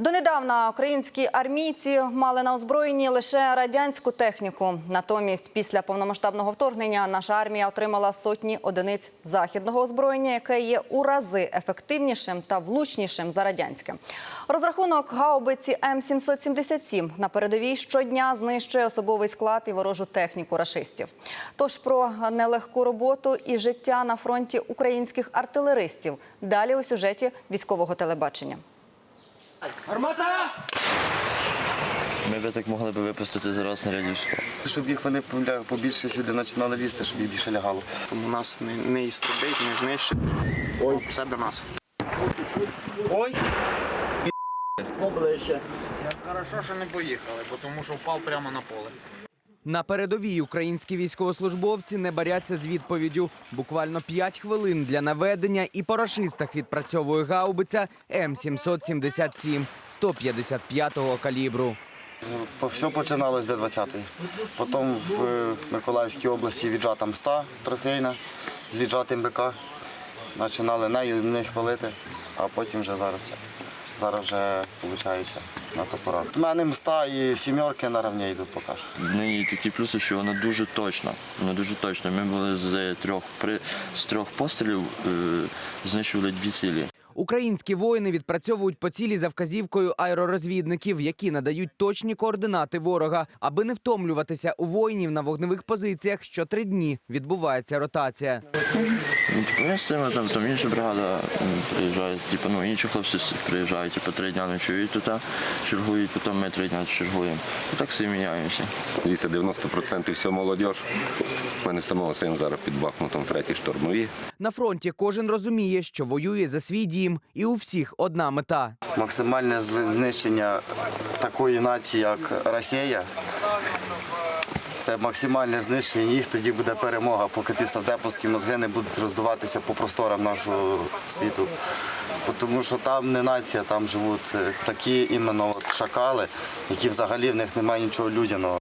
Донедавна українські армійці мали на озброєнні лише радянську техніку. Натомість, після повномасштабного вторгнення, наша армія отримала сотні одиниць західного озброєння, яке є у рази ефективнішим та влучнішим за радянське. Розрахунок гаубиці М777 на передовій щодня знищує особовий склад і ворожу техніку рашистів. Тож про нелегку роботу і життя на фронті українських артилеристів далі у сюжеті військового телебачення. Армата! Ми би так могли б випустити зараз снарядів 100. Щоб їх вони бля, побільше сюди починали лізти, щоб їх більше лягало. Тому нас не, не істребить, не знищить. Ой. Все до нас. Ой! Хорошо, що не поїхали, бо тому що впав прямо на поле. На передовій українські військовослужбовці не баряться з відповіддю. Буквально 5 хвилин для наведення і по рашистах відпрацьовує гаубиця М777 155-го калібру. Все починалось з 20-ї. Потім в е, Миколаївській області віджата мста трофейна з віджатим БК. Починали нею не хвалити, а потім вже зараз. Зараз вже виходить на топорах. У мене мста і сімерки наравні йдуть поки що. В неї такі плюси, що вона дуже точна. Вона дуже точна. Ми були з трьох при з трьох пострілів е, знищували дві цілі. Українські воїни відпрацьовують по цілі за вказівкою аеророзвідників, які надають точні координати ворога, аби не втомлюватися у воїнів на вогневих позиціях. Що три дні відбувається ротація. Ну, типу, ми там, там інша бригада приїжджає, типу, ну, інші хлопці приїжджають, типу, три дня ночують тут, чергують, потім ми три дня чергуємо. І так всі міняємося. Дивіться, 90% все молодіж. У мене в самого син зараз під Бахмутом третій штурмові. На фронті кожен розуміє, що воює за свій дім, і у всіх одна мета. Максимальне знищення такої нації, як Росія. Це максимальне знищення їх, тоді буде перемога, поки ті савдеповські мозги не будуть роздуватися по просторам нашого світу. Тому що там не нація, там живуть такі іменно шакали, які взагалі в них немає нічого людяного.